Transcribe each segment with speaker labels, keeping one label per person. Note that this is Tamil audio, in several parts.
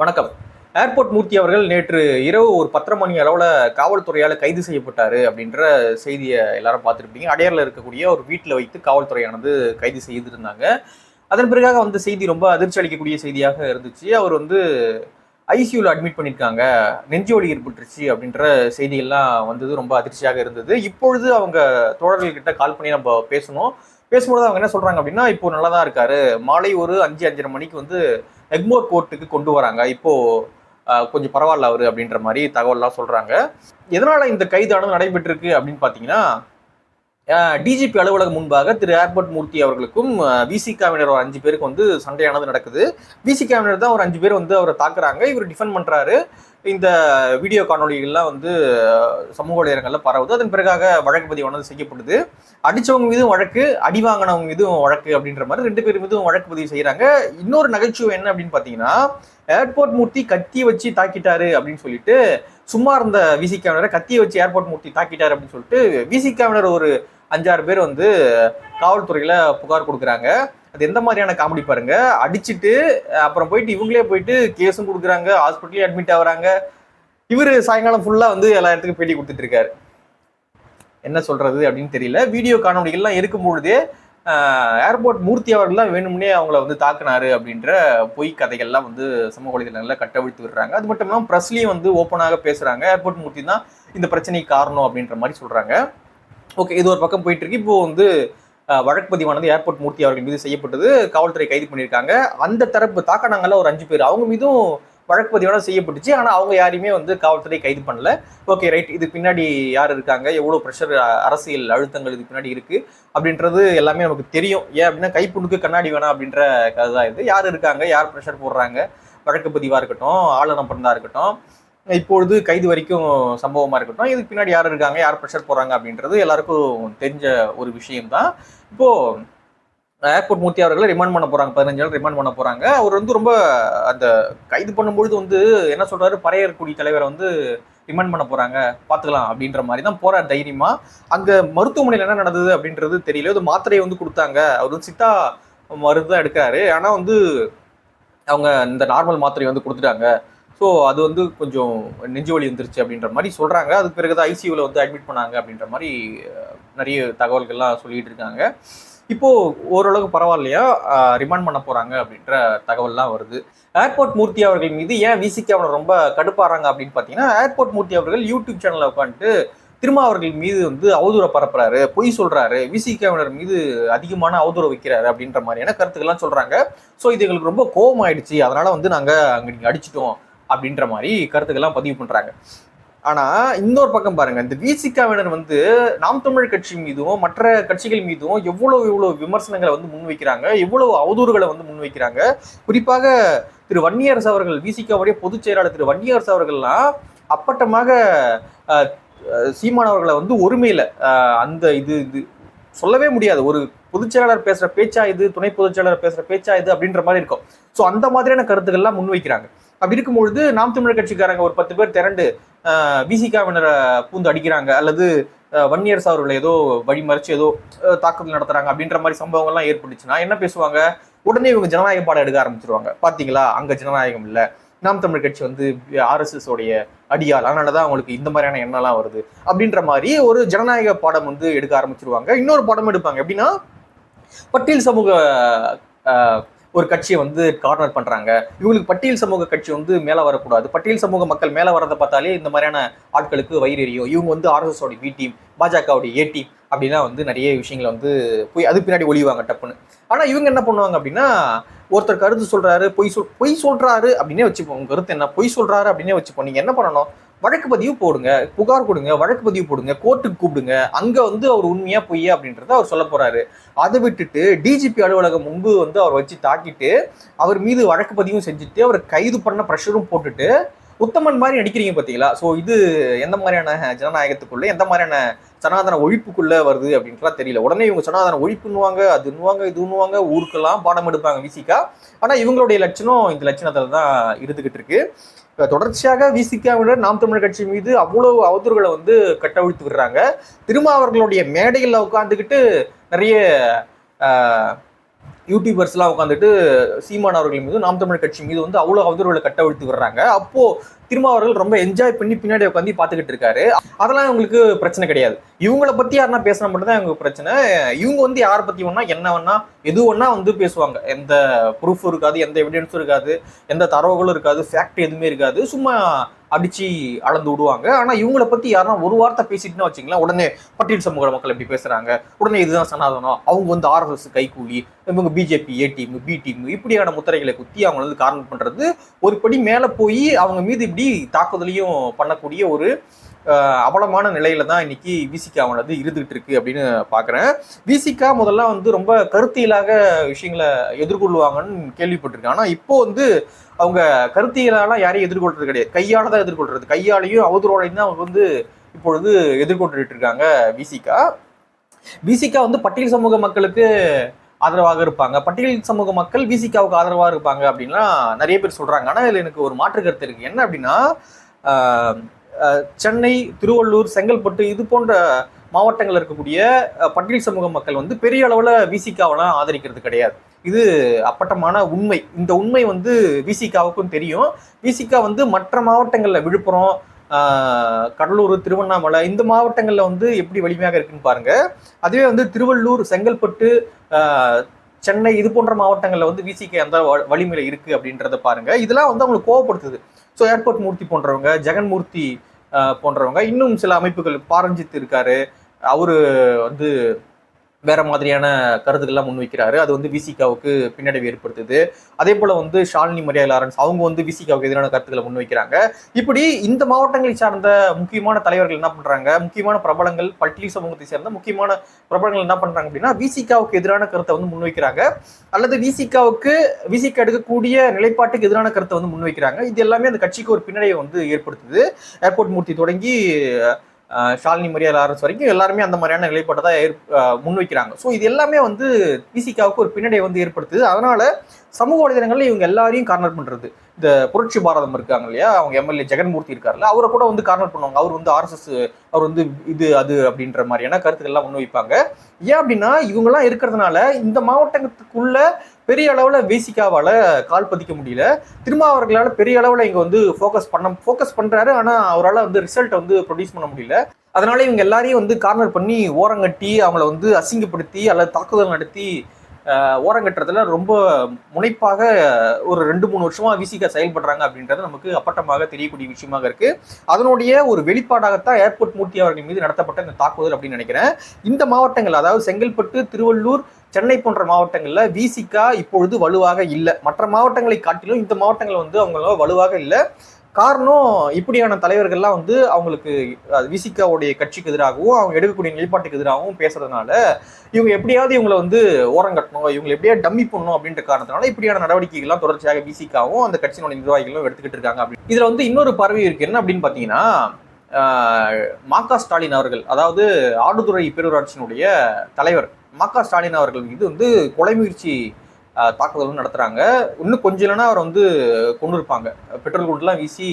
Speaker 1: வணக்கம். ஏர்போர்ட் மூர்த்தி அவர்கள் நேற்று இரவு ஒரு பத்தரை மணி அளவில் காவல்துறையால் கைது செய்யப்பட்டார் அப்படின்ற செய்தியை எல்லாரும் பார்த்துருப்பீங்க. அடையாரில் இருக்கக்கூடிய ஒரு வீட்டில் வைத்து காவல்துறையானது கைது செய்திருந்தாங்க. அதன் பிறகாக வந்த செய்தி ரொம்ப அதிர்ச்சி அளிக்கக்கூடிய செய்தியாக இருந்துச்சு. அவர் வந்து ஐசியூவில் அட்மிட் பண்ணியிருக்காங்க நெஞ்சு வலி ஏற்பட்டுருச்சு அப்படின்ற செய்தியெல்லாம் வந்தது ரொம்ப அதிர்ச்சியாக இருந்தது. இப்பொழுது அவங்க தோழர்கள்கிட்ட கால் பண்ணி நம்ம பேசணும். பேசும்போது அவங்க என்ன சொல்கிறாங்க அப்படின்னா இப்போ நல்லா தான் இருக்காரு. மாலை ஒரு அஞ்சு அஞ்சரை மணிக்கு வந்து எக்மோர் கோர்ட்டுக்கு கொண்டு வராங்க. இப்போ கொஞ்சம் பரவாயில்ல அவரு அப்படின்ற மாதிரி தகவல்லாம் சொல்றாங்க. எதனால இந்த கைதானது நடைபெற்றிருக்கு அப்படின்னு பார்த்தீங்கன்னா டிஜிபி அலுவலகம் முன்பாக திரு ஏர்போர்ட் மூர்த்தி அவர்களுக்கும் விசிகாவினர் ஒரு அஞ்சு பேருக்கு வந்து சண்டையானது நடக்குது. விசிகாவினர் தான் ஒரு அஞ்சு பேர் வந்து அவரை தாக்குறாங்க. இவர் டிஃபெண்ட் பண்றாரு. இந்த வீடியோ காணொலிகள்லாம் வந்து சமூக வலைதளங்களில் பரவுது. அதன் பிறகாக வழக்கு பதிவானது செய்யப்படுது. அடித்தவங்க மீதும் வழக்கு அடி வாங்கினவங்க மீதும் வழக்கு அப்படின்ற மாதிரி ரெண்டு பேர் மீதும் வழக்கு பதிவு செய்கிறாங்க இன்னொரு நகைச்சுவை என்ன அப்படின்னு பார்த்தீங்கன்னா ஏர்போர்ட் மூர்த்தி கத்தியை வச்சு தாக்கிட்டாரு அப்படின்னு சொல்லிட்டு சும்மா இருந்த விசிகாவினரை கத்தியை வச்சு ஏர்போர்ட் மூர்த்தி தாக்கிட்டாரு அப்படின்னு சொல்லிட்டு விசி விசிகாவினர் ஒரு அஞ்சாறு பேர் வந்து காவல்துறையில் புகார் கொடுக்குறாங்க. அது எந்த மாதிரியான காமெடி பாருங்க? அடிச்சுட்டு அப்புறம் போயிட்டு இவங்களே போயிட்டு கேஸும் கொடுக்குறாங்க ஹாஸ்பிட்டலையும் அட்மிட் ஆகுறாங்க. இவர் சாயங்காலம் ஃபுல்லாக வந்து எல்லா இடத்துக்கும் பேட்டி கொடுத்துட்டு இருக்காரு. என்ன சொல்றது அப்படின்னு தெரியல. வீடியோ காணொலிகள்லாம் இருக்கும் பொழுதே ஏர்போர்ட் மூர்த்தி அவர்கள்லாம் வேணும்னே அவங்கள வந்து தாக்குனாரு அப்படின்ற பொய் கதைகள்லாம் வந்து சமூக வலைதளங்களில் கட்டவிழ்த்து விடுறாங்க. அது மட்டும் இல்லாமல் ப்ரெஸ்லையும் வந்து ஓப்பனாக பேசுகிறாங்க ஏர்போர்ட் மூர்த்தி தான் இந்த பிரச்சனைக்கு காரணம் அப்படின்ற மாதிரி சொல்கிறாங்க ஓகே இது ஒரு பக்கம் போயிட்டு இருக்கு. இப்போ வந்து வழக்கு பதிவானது ஏர்போர்ட் மூர்த்தி அவர்கள் மீது செய்யப்பட்டது. காவல்துறை கைது பண்ணியிருக்காங்க. அந்த தரப்பு தாக்கானாங்கல்ல ஒரு அஞ்சு பேர். அவங்க மீதும் வழக்கு செய்யப்பட்டுச்சு. ஆனால் அவங்க யாரையுமே வந்து காவல்துறை கைது பண்ணல. Okay right. இதுக்கு பின்னாடி யார் இருக்காங்க? எவ்வளோ ப்ரெஷர் அரசியல் அழுத்தங்கள் இதுக்கு பின்னாடி இருக்குது அப்படின்றது எல்லாமே நமக்கு தெரியும். ஏன் அப்படின்னா கைப்புண்ணுக்கு கண்ணாடி வேணாம் அப்படின்ற கதை தான் இது. யார் இருக்காங்க? யார் ப்ரெஷர் போடுறாங்க? வழக்கு பதிவாக இருக்கட்டும் ஆளுநர் பண்ணதா இருக்கட்டும். இப்பொழுது கைது வரைக்கும் சம்பவமாக இருக்கட்டும். இதுக்கு பின்னாடி யார் இருக்காங்க யார் ப்ரெஷர் போடுறாங்க அப்படின்றது எல்லாருக்கும் தெரிஞ்ச ஒரு விஷயம்தான். இப்போது ஏர்போர்ட் மூர்த்தி அவர்களை ரிமாண்ட் பண்ண போகிறாங்க பதினஞ்சு நாள் ரிமாண்ட் பண்ண போகிறாங்க அவர் வந்து ரொம்ப அந்த கைது பண்ணும்பொழுது வந்து என்ன சொல்கிறாரு பறையர்குடி தலைவரை வந்து ரிமாண்ட் பண்ண போறாங்க. பாத்துக்கலாம் அப்படின்ற மாதிரி தான் போறார் தைரியமா. அங்க மருத்துவமனையில் என்ன நடந்தது அப்படின்றது தெரியல. இது மாத்திரையை வந்து கொடுத்தாங்க. அவர் வந்து சித்தா மருந்து தான் எடுக்காரு ஆனா வந்து அவங்க இந்த நார்மல் மாத்திரை வந்து கொடுத்துட்டாங்க. ஸோ அது வந்து கொஞ்சம் நெஞ்சு வலி வந்துருச்சு அப்படின்ற மாதிரி சொல்கிறாங்க அதுக்கு பிறகு தான் ஐசியூவில் வந்து அட்மிட் பண்ணாங்க அப்படின்ற மாதிரி நிறைய தகவல்கள்லாம் சொல்லிட்டு இருக்காங்க. இப்போது ஓரளவுக்கு பரவாயில்லையா? ரிமாண்ட் பண்ண போகிறாங்க அப்படின்ற தகவல்லாம் வருது. ஏர்போர்ட் மூர்த்தி அவர்கள் மீது ஏன் விசிக்கு அவரை ரொம்ப கடுப்பாறாங்க அப்படின்னு பார்த்தீங்கன்னா ஏர்போர்ட் மூர்த்தி அவர்கள் யூடியூப் சேனலில் உட்காந்துட்டு திருமா அவர்கள் மீது வந்து அவதூற பரப்புறாரு பொய் சொல்றாரு விசிகவினர் மீது அதிகமான அவதூற வைக்கிறாரு அப்படின்ற மாதிரியான கருத்துக்கள்லாம் சொல்றாங்க. ஸோ இது எங்களுக்கு ரொம்ப கோபம் ஆயிடுச்சு அதனால வந்து நாங்கள் அங்கே நீங்கள் அடிச்சிட்டோம். அப்படின்ற மாதிரி கருத்துக்கள்லாம் பதிவு பண்ணுறாங்க ஆனால் இன்னொரு பக்கம் பாருங்க இந்த விசிகாவினர் வந்து நாம் தமிழ் கட்சி மீதும் மற்ற கட்சிகள் மீதும் எவ்வளவு எவ்வளவு விமர்சனங்களை வந்து முன்வைக்கிறாங்க எவ்வளவு அவதூறுகளை வந்து முன்வைக்கிறாங்க. குறிப்பாக திரு வன்னியரசு அவர்கள் விசிகாவுடைய பொதுச் செயலாளர் திரு வன்னியரசு அவர்கள்லாம் அப்பட்டமாக சீமானவர்களை வந்து ஒருமையில அந்த இது இது சொல்லவே முடியாது. ஒரு பொதுச் செயலாளர் பேச்சா இது துணை பொதுச் செயலாளர் பேசுகிற பேச்சா இது அப்படின்ற மாதிரி இருக்கும். ஸோ அந்த மாதிரியான கருத்துக்கள்லாம் முன்வைக்கிறாங்க. அப்படி இருக்கும்பொழுது நாம் தமிழர் கட்சிக்காரங்க ஒரு பத்து பேர் திரண்டு விசிகாவினரை பூந்து அடிக்கிறாங்க. அல்லது வன்னியர்ஸ் அவர்களை ஏதோ வழிமறைச்சு ஏதோ தாக்குதல் நடத்துறாங்க அப்படின்ற மாதிரி சம்பவங்கள்லாம் ஏற்பட்டுச்சுன்னா என்ன பேசுவாங்க? உடனே இவங்க ஜனநாயக பாடம் எடுக்க ஆரம்பிச்சிருவாங்க. பாத்தீங்களா? அங்க ஜனநாயகம் இல்ல. நாம் தமிழ் கட்சி வந்து ஆர்எஸ்எஸ் உடைய அடியால் அதனாலதான் அவங்களுக்கு இந்த மாதிரியான எண்ணம்லாம் வருது. அப்படின்ற மாதிரி ஒரு ஜனநாயக பாடம் வந்து எடுக்க ஆரம்பிச்சிருவாங்க. இன்னொரு பாடம் எடுப்பாங்க. எப்படின்னா பட்டியல் சமூக ஒரு கட்சியை வந்து கார்னர் பண்ணுறாங்க இவங்களுக்கு பட்டியல் சமூக கட்சி வந்து மேலே வரக்கூடாது. பட்டியல் சமூக மக்கள் மேலே வரதை பார்த்தாலே இந்த மாதிரியான ஆட்களுக்கு வயிறு எரியும். இவங்க வந்து ஆர்எஸ்எஸோட பி டீம் பாஜகவுடைய ஏ டீம் அப்படிலாம் வந்து நிறைய விஷயங்களை வந்து போய் அது பின்னாடி ஒளிவாங்க டப்புன்னு. ஆனால் இவங்க என்ன பண்ணுவாங்க அப்படின்னா ஒருத்தர் கருத்து சொல்கிறாரு பொய் சொல் பொய் சொல்கிறாரு அப்படின்னே வச்சுப்போம். உங்கள் கருத்து என்ன? பொய் சொல்கிறாரு அப்படின்னே வச்சுப்போம். நீங்கள் என்ன பண்ணணும்? வழக்கு பதிவு போடுங்க புகார் கொடுங்க வழக்கு பதிவு போடுங்க கோர்ட்டுக்கு கூப்பிடுங்க அங்க வந்து அவர் உண்மையா பொய்யா அப்படின்றத அவர் சொல்ல போறாரு. அதை விட்டுட்டு டிஜிபி அலுவலகம் முன்பு வந்து அவர் வச்சு தாக்கிட்டு அவர் மீது வழக்கு பதிவும் செஞ்சுட்டு அவர் கைது பண்ண ப்ரெஷரும் போட்டுட்டு உத்தமன் மாதிரி நடிக்கிறீங்க பாத்தீங்களா? ஸோ இது எந்த மாதிரியான ஜனநாயகத்துக்குள்ள எந்த மாதிரியான சனாதன ஒழிப்புக்குள்ள வருது அப்படின்றலாம் தெரியல. உடனே இவங்க சனாதன ஒழிப்புன்னுவாங்க அதுன்னுவாங்க இதுன்னுவாங்க ஊருக்கெல்லாம் பாடம் எடுப்பாங்க விசிக்கா ஆனா இவங்களுடைய லட்சணம் இந்த லட்சணத்துல தான் இருந்துகிட்டு இருக்கு. தொடர்ச்சியாக விசிகாவினர் நாம் தமிழர் கட்சி மீது அவ்வளவு அவதூறுகளை வந்து கட்டவிழ்த்து விடுறாங்க. திரும்ப அவர்களுடைய மேடையில் உட்காந்துக்கிட்டு நிறைய யூடியூபர்ஸ்லாம் உட்காந்துட்டு சீமான் அவர்கள் மீது நாம் தமிழ் கட்சி மீது வந்து அவ்வளோ அவதூறுகளை கட்டவிழ்த்து வர்றாங்க அப்போ திருமாவர்கள் ரொம்ப என்ஜாய் பண்ணி பின்னாடி உட்காந்து பார்த்துக்கிட்டு இருக்காரு. அதெல்லாம் இவங்களுக்கு பிரச்சனை கிடையாது. இவங்களை பத்தி யாருன்னா பேசினா மட்டும் தான் பிரச்சனை. இவங்க வந்து யாரை பத்தி வேணா என்ன வேணா எது வேணா வந்து பேசுவாங்க. எந்த ப்ரூஃபும் இருக்காது எந்த எவிடன்ஸும் இருக்காது எந்த தரவுகளும் இருக்காது ஃபேக்ட் எதுவுமே இருக்காது. சும்மா அடிச்சு அளந்து விடுவாங்க. ஆனா இவங்களை பத்தி யாருன்னா ஒரு வார்த்தை பேசிட்டுன்னு வச்சுங்களேன் உடனே பட்டியல் சமூக மக்கள் எப்படி பேசுறாங்க? உடனே இதுதான் சனாதனம். அவங்க வந்து ஆர்எஸ்எஸ் கைக்கூலி இவங்க BJP A team B team இப்படியான முத்திரைகளை குத்தி அவங்க வந்து காரணம் பண்றது. ஒரு படி மேல போய் அவங்க மீது இப்படி தாக்குதலையும் பண்ணக்கூடிய ஒரு அவலமான நிலையில தான் இன்னைக்கு விசிகாவானது இருந்துகிட்டு இருக்கு அப்படின்னு பாக்குறேன். விசிகா முதல்ல வந்து ரொம்ப கருத்தியலாக விஷயங்களை எதிர்கொள்வாங்கன்னு கேள்விப்பட்டிருக்கேன். ஆனா இப்போ வந்து அவங்க கருத்தியலாலாம் யாரையும் எதிர்கொள்றது கிடையாது. கையால தான் எதிர்கொள்றது. கையாலையும் அவதூறோடையும் தான் அவங்க வந்து இப்பொழுது எதிர்கொண்டுட்டு இருக்காங்க விசிகா விசிகா வந்து பட்டியல் சமூக மக்களுக்கு ஆதரவாக இருப்பாங்க. பட்டியல் சமூக மக்கள் விசிகாவுக்கு ஆதரவாக இருப்பாங்க அப்படின்லாம் நிறைய பேர் சொல்றாங்க. ஆனால் இதில் எனக்கு ஒரு மாற்று கருத்து இருக்கு. என்ன அப்படின்னா சென்னை திருவள்ளூர் செங்கல்பட்டு இது போன்ற மாவட்டங்கள் இருக்கக்கூடிய பட்டியல் சமூக மக்கள் வந்து பெரிய அளவில் விசிகாவெல்லாம் ஆதரிக்கிறது கிடையாது. இது அப்பட்டமான உண்மை. இந்த உண்மை வந்து விசிகாவுக்கும் தெரியும். விசிகா வந்து மற்ற மாவட்டங்களில் விழுப்புரம் கடலூர் திருவண்ணாமலை இந்த மாவட்டங்களில் வந்து எப்படி வலிமையாக இருக்குன்னு பாருங்கள் அதுவே வந்து திருவள்ளூர் செங்கல்பட்டு சென்னை இது போன்ற மாவட்டங்களில் வந்து விசிகே எந்த வ- இருக்குது அப்படின்றத பாருங்கள் இதெல்லாம் வந்து அவங்களுக்கு கோவப்படுத்துது. ஸோ ஏர்போர்ட் மூர்த்தி போன்றவங்க ஜெகன்மூர்த்தி போன்றவங்க இன்னும் சில அமைப்புகள் பாரஞ்சித் இருக்காரு. அவரு வந்து வேற மாதிரியான கருத்துக்கள்லாம் முன்வைக்கிறாரு. அது வந்து விசிகாவுக்கு பின்னடைவு ஏற்படுத்துது. அதே போல வந்து ஷாலினி மரியா லாரன்ஸ் அவங்க வந்து விசிகாவுக்கு எதிரான கருத்துக்களை முன்வைக்கிறாங்க. இப்படி இந்த மாவட்டங்களை சார்ந்த முக்கியமான தலைவர்கள் என்ன பண்றாங்க? முக்கியமான பிரபலங்கள் பட்டியல் சமூகத்தை சேர்ந்த முக்கியமான பிரபலங்கள் என்ன பண்றாங்க அப்படின்னா விசிகாவுக்கு எதிரான கருத்தை வந்து முன்வைக்கிறாங்க. அல்லது விசிகாவுக்கு விசிகா எடுக்கக்கூடிய நிலைப்பாட்டுக்கு எதிரான கருத்தை வந்து முன்வைக்கிறாங்க. இது எல்லாமே அந்த கட்சிக்கு ஒரு பின்னடைவை வந்து ஏற்படுத்துது. ஏர்போர்ட் மூர்த்தி தொடங்கி ஷாலினி மரியா லாரன்ஸ் வரைக்கும் எல்லாருமே அந்த மாதிரியான நிலைப்பாட்டை தான் ஏற்- முன்வைக்கிறாங்க. ஸோ இது எல்லாமே வந்து பிசிகாவுக்கு ஒரு பின்னடை வந்து ஏற்படுத்துது. அதனால சமூக வலைதளங்களில் இவங்க எல்லாரையும் கார்னர் பண்ணுறது இந்த புரட்சி பாரதம் இருக்காங்க இல்லையா? அவங்க எம்எல்ஏ ஜெகன்மூர்த்தி இருக்காருல்ல அவரை கூட வந்து கார்னர் பண்ணுவாங்க. அவர் வந்து ஆர்எஸ்எஸ் அவர் வந்து இது அது அப்படின்ற மாதிரியான கருத்துக்கள்லாம் முன்வைப்பாங்க. ஏன் அப்படின்னா இவங்கெல்லாம் இருக்கிறதுனால இந்த மாவட்டத்துக்குள்ள பெரிய அளவில் வீசிக்காவால் கால் பதிக்க முடியல. திரும்ப அவர்களால் பெரிய அளவில் இங்கே வந்து ஃபோக்கஸ் பண்ண ஃபோக்கஸ் பண்ணுறாரு ஆனால் அவரால் வந்து ரிசல்ட் வந்து ப்ரொடியூஸ் பண்ண முடியல. அதனால இவங்க எல்லாரையும் வந்து கார்னர் பண்ணி ஓரங்கட்டி அவங்கள வந்து அசிங்கப்படுத்தி அல்லது தாக்குதல் நடத்தி ஓரங்கட்டுறதுல ரொம்ப முனைப்பாக ஒரு ரெண்டு மூணு வருஷமாக விசிகா செயல்படுறாங்க அப்படின்றது நமக்கு அப்பட்டமாக தெரியக்கூடிய விஷயமாக இருக்கு. அதனுடைய ஒரு வெளிப்பாடாகத்தான் ஏர்போர்ட் மூர்த்தி அவர்கள் மீது நடத்தப்பட்ட இந்த தாக்குதல் அப்படின்னு நினைக்கிறேன். இந்த மாவட்டங்கள் அதாவது செங்கல்பட்டு திருவள்ளூர் சென்னை போன்ற மாவட்டங்களில் விசிகா இப்பொழுது வலுவாக இல்லை. மற்ற மாவட்டங்களை காட்டிலும் இந்த மாவட்டங்கள் வந்து அவங்களால வலுவாக இல்லை. காரணம் இப்படியான தலைவர்கள்லாம் வந்து அவங்களுக்கு விசிகாவுடைய கட்சிக்கு எதிராகவும் அவங்க எடுக்கக்கூடிய நிலைப்பாட்டுக்கு எதிராகவும் பேசுறதுனால இவங்க எப்படியாவது இவங்களை வந்து ஓரங்கட்டணும் இவங்களை எப்படியாவது டம்மி பண்ணணும் அப்படின்ற காரணத்தினால இப்படியான நடவடிக்கைகள்லாம் தொடர்ச்சியாக விசிகாவும் அந்த கட்சியினுடைய நிர்வாகிகளும் எடுத்துக்கிட்டு இருக்காங்க அப்படி இதுல வந்து இன்னொரு பறவை இருக்கு. என்ன அப்படின்னு பாத்தீங்கன்னா மா க ஸ்டாலின் அவர்கள் அதாவது ஆடுதுறை பேரூராட்சியினுடைய தலைவர் மா க ஸ்டாலின் அவர்கள் மீது வந்து கொலை முயற்சி தாக்குதலும் நடத்துகிறாங்க இன்னும் கொஞ்சம் இல்லைன்னா அவர் வந்து கொண்டு இருப்பாங்க பெட்ரோல் குண்டுலாம் வீசி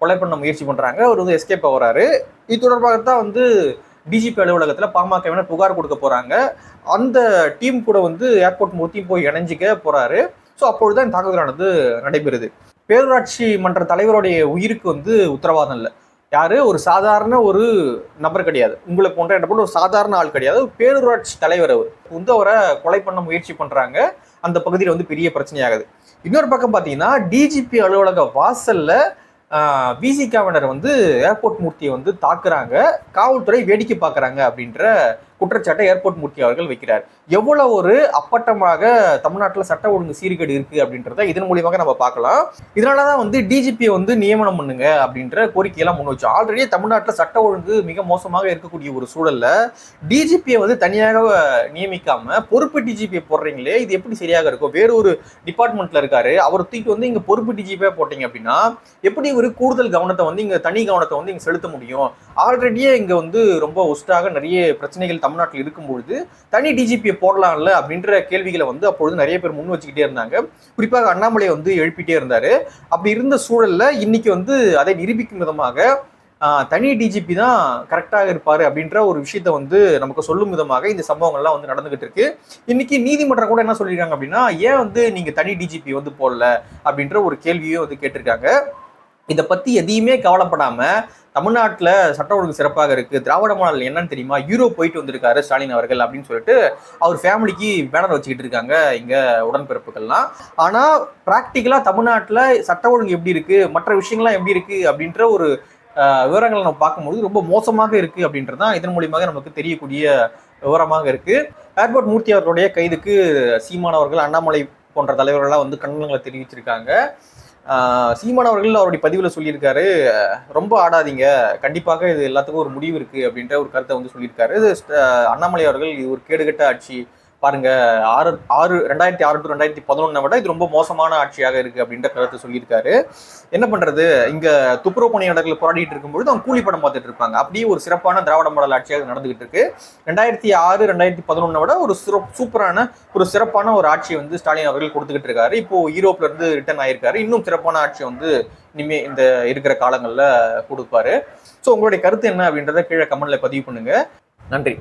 Speaker 1: கொலை பண்ண முயற்சி பண்ணுறாங்க அவர் வந்து எஸ்கேப் ஆகிறாரு. இது தொடர்பாக தான் வந்து டிஜிபி அலுவலகத்தில் பாமகவினர் புகார் கொடுக்க போகிறாங்க அந்த டீம் கூட வந்து ஏர்போர்ட் மூர்த்தியும் போய் இணைஞ்சிக்க போகிறாரு ஸோ அப்பொழுதுதான் இந்த தாக்குதலானது நடைபெறுது. பேரூராட்சி மன்ற தலைவருடைய உயிருக்கு வந்து உத்தரவாதம் இல்லை. யார்? ஒரு சாதாரண ஒரு நபர் கிடையாது. உங்களை போன்ற என்ன போன்ற ஒரு சாதாரண ஆள் கிடையாது. ஒரு பேரூராட்சி தலைவர் அவர். வந்து அவரை கொலை பண்ண முயற்சி பண்ணுறாங்க அந்த பகுதியில் வந்து பெரிய பிரச்சனையாகுது. இன்னொரு பக்கம் பார்த்தீங்கன்னா டிஜிபி அலுவலக விசி விசிகாவினர் வந்து ஏர்போர்ட் மூர்த்தியை வந்து தாக்குறாங்க. காவல்துறை வேடிக்கை பார்க்குறாங்க அப்படின்ற குற்றச்சாட்டை ஏர்போர்ட் மூர்த்தி அவர்கள் வைக்கிறார். எவ்வளவு ஒரு அப்பட்டமாக தமிழ்நாட்டில் சட்ட ஒழுங்கு சீர்கேடு இருக்கு அப்படின்றத இதன் மூலியமாக நம்ம பார்க்கலாம். இதனால தான் வந்து டிஜிபியை வந்து நியமனம் பண்ணுங்க அப்படின்ற கோரிக்கையெல்லாம் முன் வச்சோம் ஆல்ரெடி தமிழ்நாட்டில் சட்ட ஒழுங்கு மிக மோசமாக இருக்கக்கூடிய ஒரு சூழல்ல டிஜிபியை வந்து தனியாக நியமிக்காம பொறுப்பு டிஜிபியை போடுறீங்களே இது எப்படி சரியாக இருக்கும்? வேற ஒரு டிபார்ட்மெண்ட்ல இருக்காரு அவர் தூக்கி வந்து இங்க பொறுப்பு டிஜிபியா போட்டீங்க அப்படின்னா எப்படி ஒரு கூடுதல் கவனத்தை வந்து இங்க தனி கவனத்தை வந்து இங்க செலுத்த முடியும்? ஆல்ரெடியே இங்க வந்து ரொம்ப ஒஸ்டாக நிறைய பிரச்சனைகள் தமிழ்நாட்டில் இருக்கும்பொழுது தனி டிஜிபியை போடலாம்ல அப்படின்ற கேள்விகளை வந்து அப்பொழுது நிறைய பேர் முன் வச்சுக்கிட்டே இருந்தாங்க. குறிப்பாக அண்ணாமலை வந்து எழுப்பிட்டே இருந்தாரு. அப்படி இருந்த சூழல்ல இன்னைக்கு வந்து அதை நிரூபிக்கும் விதமாக தனி டிஜிபி தான் கரெக்டாக இருப்பார் அப்படின்ற ஒரு விஷயத்த வந்து நமக்கு சொல்லும் விதமாக இந்த சம்பவங்கள்லாம் வந்து நடந்துகிட்டு இருக்கு. இன்னைக்கு நீதிமன்றம் கூட என்ன சொல்லியிருக்காங்க அப்படின்னா ஏன் வந்து நீங்கள் தனி டிஜிபி வந்து போடல அப்படின்ற ஒரு கேள்வியும் வந்து கேட்டிருக்காங்க. இதை பத்தி எதையுமே கவலைப்படாம தமிழ்நாட்டில் சட்ட ஒழுங்கு சிறப்பாக இருக்கு. திராவிட மாடல் என்னன்னு தெரியுமா? யூரோப் போயிட்டு வந்திருக்காரு ஸ்டாலின் அவர்கள் அப்படின்னு சொல்லிட்டு அவர் ஃபேமிலிக்கு பேனர் வச்சுக்கிட்டு இருக்காங்க இங்க உடன்பிறப்புகள்லாம். ஆனா ப்ராக்டிக்கலாக தமிழ்நாட்டில் சட்ட ஒழுங்கு எப்படி இருக்கு? மற்ற விஷயங்கள்லாம் எப்படி இருக்கு? அப்படின்ற ஒரு விவரங்களை நம்ம பார்க்கும்போது ரொம்ப மோசமாக இருக்கு அப்படின்றது தான் இதன் மூலியமாக நமக்கு தெரியக்கூடிய விவரமாக இருக்கு. ஏர்போர்ட் மூர்த்தி அவர்களுடைய கைதுக்கு சீமானவர்கள் அண்ணாமலை போன்ற தலைவர்கள்லாம் வந்து கண்டனங்களை தெரிவிச்சிருக்காங்க. சீமான் அவர்கள் அவருடைய பதிவில் சொல்லியிருக்காரு. ரொம்ப ஆடாதீங்க. கண்டிப்பாக இது எல்லாத்துக்கும் ஒரு முடிவு இருக்குது அப்படின்ற ஒரு கருத்தை வந்து சொல்லியிருக்காரு. இது அண்ணாமலை அவர்கள் இது ஒரு கேடுகட்ட ஆட்சி. பாருங்க ஆறு ஆறு ரெண்டாயிரத்தி ஆறு டு ரெண்டாயிரத்தி பதினொன்னை விட இது ரொம்ப மோசமான ஆட்சியாக இருக்கு அப்படின்ற கருத்தை சொல்லியிருக்காரு. என்ன பண்றது? இங்க துப்புரவு பணியாளர்கள் போராடிட்டு இருக்கும்பொழுது அவங்க கூலி படம் பார்த்துட்டு இருப்பாங்க. அப்படியே ஒரு சிறப்பான திராவிட மாடல் ஆட்சியாக நடந்துகிட்டு இருக்கு. ரெண்டாயிரத்தி ஆறு ரெண்டாயிரத்தி பதினொன்னை விட ஒரு சிறப் சூப்பரான ஒரு சிறப்பான ஒரு ஆட்சியை வந்து ஸ்டாலின் அவர்கள் கொடுத்துக்கிட்டு இருக்காரு. இப்போ யூரோப்ல இருந்து ரிட்டர்ன் ஆயிருக்காரு. இன்னும் சிறப்பான ஆட்சியை வந்து இனிமே இந்த இருக்கிற காலங்கள்ல கொடுப்பாரு. ஸோ உங்களுடைய கருத்து என்ன அப்படின்றத கீழே கமெண்ட்ல பதிவு பண்ணுங்க. நன்றி.